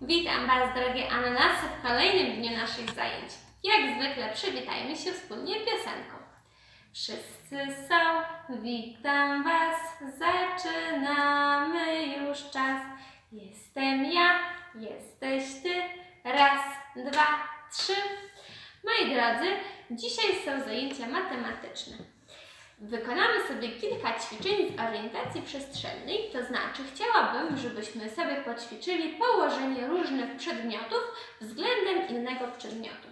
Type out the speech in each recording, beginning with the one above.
Witam Was, drogie ananasy, w kolejnym dniu naszych zajęć. Jak zwykle przywitajmy się wspólnie piosenką. Wszyscy są, witam Was, zaczynamy już czas. Jestem ja, jesteś Ty, raz, dwa, trzy. Moi drodzy, dzisiaj są zajęcia matematyczne. Wykonamy sobie kilka ćwiczeń z orientacji przestrzennej, to znaczy chciałabym, żebyśmy sobie poćwiczyli położenie różnych przedmiotów względem innego przedmiotu.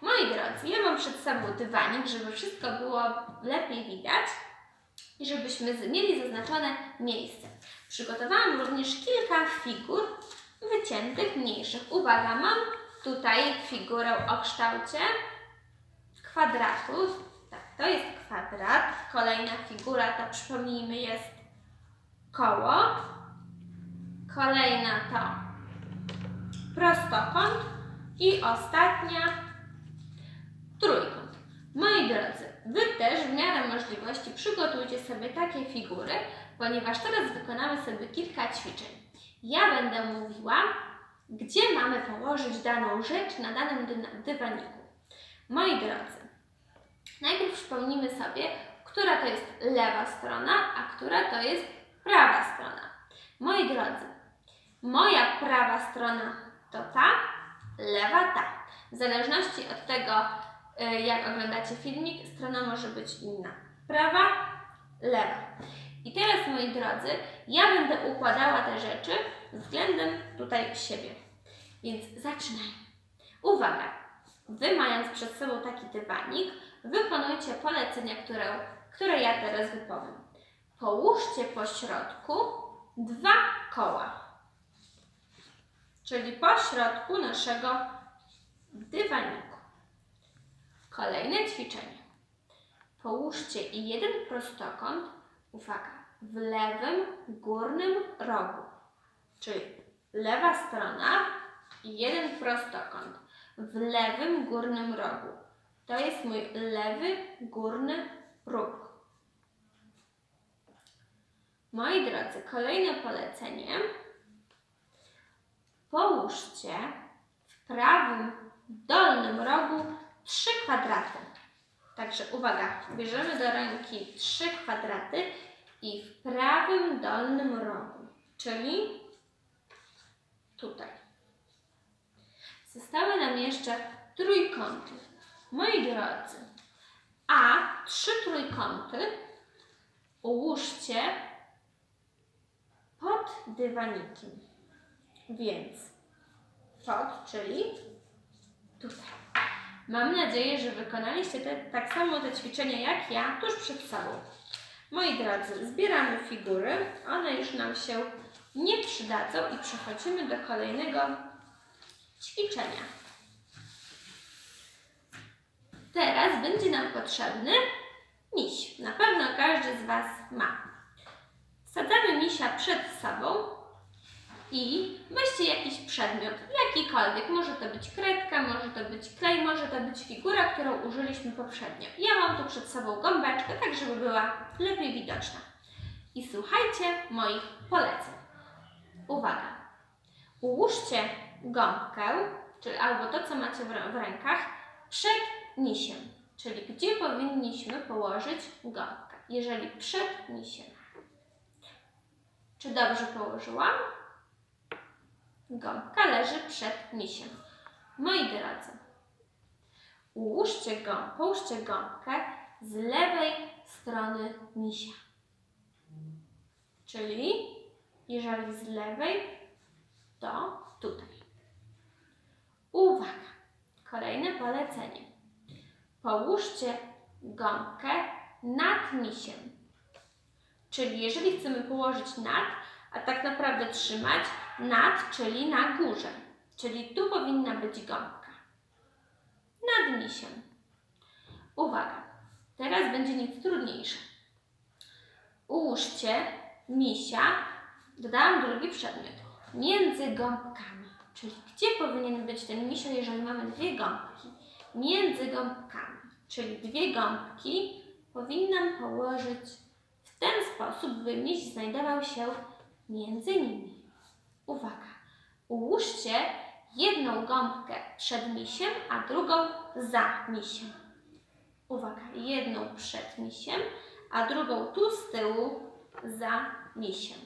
Moi drodzy, ja mam przed sobą dywanik, żeby wszystko było lepiej widać i żebyśmy mieli zaznaczone miejsce. Przygotowałam również kilka figur wyciętych, mniejszych. Uwaga, mam tutaj figurę o kształcie kwadratu. To jest kwadrat. Kolejna figura to przypomnijmy jest koło. Kolejna to prostokąt i ostatnia trójkąt. Moi drodzy, Wy też w miarę możliwości przygotujcie sobie takie figury, ponieważ teraz wykonamy sobie kilka ćwiczeń. Ja będę mówiła, gdzie mamy położyć daną rzecz na danym dy- dywaniku. Moi drodzy, najpierw przypomnijmy sobie, która to jest lewa strona, a która to jest prawa strona. Moi drodzy, moja prawa strona to ta, lewa ta. W zależności od tego, y, jak oglądacie filmik, strona może być inna. Prawa, lewa. I teraz, moi drodzy, ja będę układała te rzeczy względem tutaj siebie. Więc zaczynajmy. Uwaga! Wy mając przed sobą taki dywanik, wykonujcie polecenia, które, które ja teraz wypowiem. Połóżcie po środku dwa koła, czyli po środku naszego dywaniku. Kolejne ćwiczenie. Połóżcie jeden prostokąt, uwaga, w lewym górnym rogu, czyli lewa strona i jeden prostokąt w lewym górnym rogu. To jest mój lewy górny róg. Moi drodzy, kolejne polecenie. Połóżcie w prawym dolnym rogu trzy kwadraty. Także uwaga, bierzemy do ręki trzy kwadraty i w prawym dolnym rogu, czyli tutaj. Zostały nam jeszcze trójkąty. Moi drodzy, a trzy trójkąty ułóżcie pod dywanikiem. Więc pod, czyli tutaj. Mam nadzieję, że wykonaliście te, tak samo te ćwiczenia jak ja tuż przed sobą. Moi drodzy, zbieramy figury. One już nam się nie przydadzą i przechodzimy do kolejnego ćwiczenia. Teraz będzie nam potrzebny miś. Na pewno każdy z Was ma. Wsadzamy misia przed sobą i weźcie jakiś przedmiot, jakikolwiek. Może to być kredka, może to być klej, może to być figura, którą użyliśmy poprzednio. Ja mam tu przed sobą gąbeczkę, tak żeby była lepiej widoczna. I słuchajcie moich poleceń. Uwaga! Ułóżcie gąbkę, czyli albo to, co macie w, rę- w rękach, przed misiem. Czyli gdzie powinniśmy położyć gąbkę? Jeżeli przed misiem. Czy dobrze położyłam? Gąbka leży przed misiem. Moi drodzy, ułóżcie gąb, połóżcie gąbkę z lewej strony misia. Czyli jeżeli z lewej, to tutaj. Uwaga! Kolejne polecenie. Połóżcie gąbkę nad misiem. Czyli jeżeli chcemy położyć nad, a tak naprawdę trzymać nad, czyli na górze. Czyli tu powinna być gąbka. Nad misiem. Uwaga! Teraz będzie nic trudniejsze. Ułóżcie misia, dodałam drugi przedmiot, między gąbkami. Czyli gdzie powinien być ten misio, jeżeli mamy dwie gąbki? Między gąbkami. Czyli dwie gąbki powinnam położyć w ten sposób, by miś znajdował się między nimi. Uwaga! Ułóżcie jedną gąbkę przed misiem, a drugą za misiem. Uwaga, jedną przed misiem, a drugą tu z tyłu za misiem.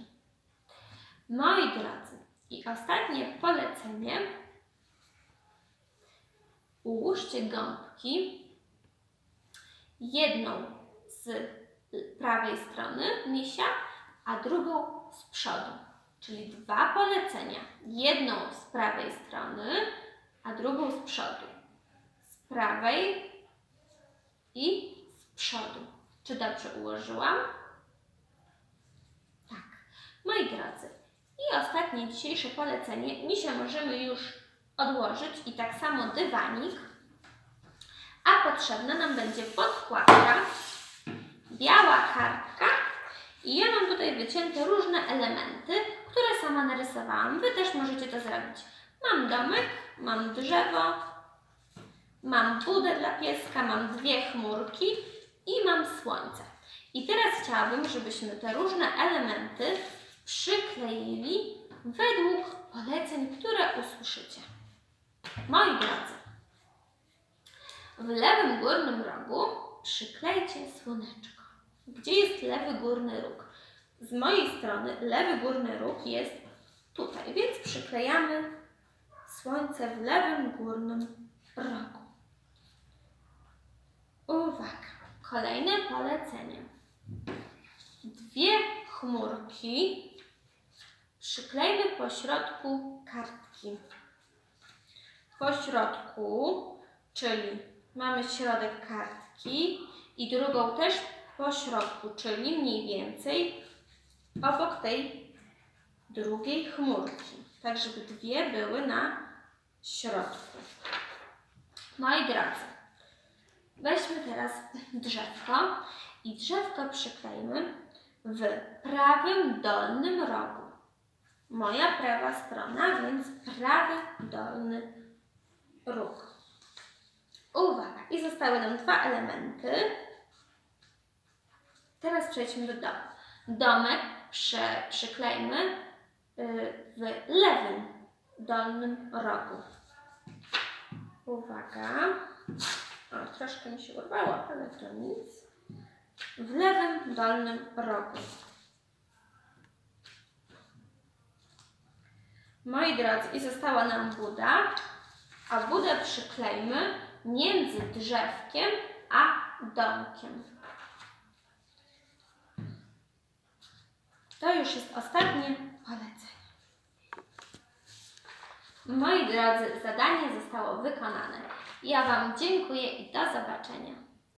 Moi drodzy, i ostatnie polecenie. Ułóżcie gąbki jedną z prawej strony misia, a drugą z przodu. Czyli dwa polecenia. Jedną z prawej strony, a drugą z przodu. Z prawej i z przodu. Czy dobrze ułożyłam? Tak. Moi drodzy, ostatnie dzisiejsze polecenie. Misia możemy już odłożyć i tak samo dywanik. A potrzebna nam będzie podkładka, biała kartka i ja mam tutaj wycięte różne elementy, które sama narysowałam. Wy też możecie to zrobić. Mam domek, mam drzewo, mam budę dla pieska, mam dwie chmurki i mam słońce. I teraz chciałabym, żebyśmy te różne elementy przykleili według poleceń, które usłyszycie. Moi drodzy, w lewym górnym rogu przyklejcie słoneczko. Gdzie jest lewy górny róg? Z mojej strony lewy górny róg jest tutaj, więc przyklejamy słońce w lewym górnym rogu. Uwaga, kolejne polecenie. Dwie chmurki przyklejmy po środku kartki. Po środku, czyli mamy środek kartki i drugą też po środku, czyli mniej więcej obok tej drugiej chmurki. Tak, żeby dwie były na środku. Moi drodzy, weźmy teraz drzewko i drzewko przyklejmy w prawym dolnym rogu. Moja prawa strona, więc prawy dolny róg. Uwaga, i zostały nam dwa elementy. Teraz przejdźmy do domu. Domek prze, przyklejmy y, w lewym dolnym rogu. Uwaga. O, troszkę mi się urwało, ale to nic. W lewym dolnym rogu. Moi drodzy, i została nam Buda, a Budę przyklejmy między drzewkiem a domkiem. To już jest ostatnie polecenie. Moi drodzy, zadanie zostało wykonane. Ja Wam dziękuję i do zobaczenia.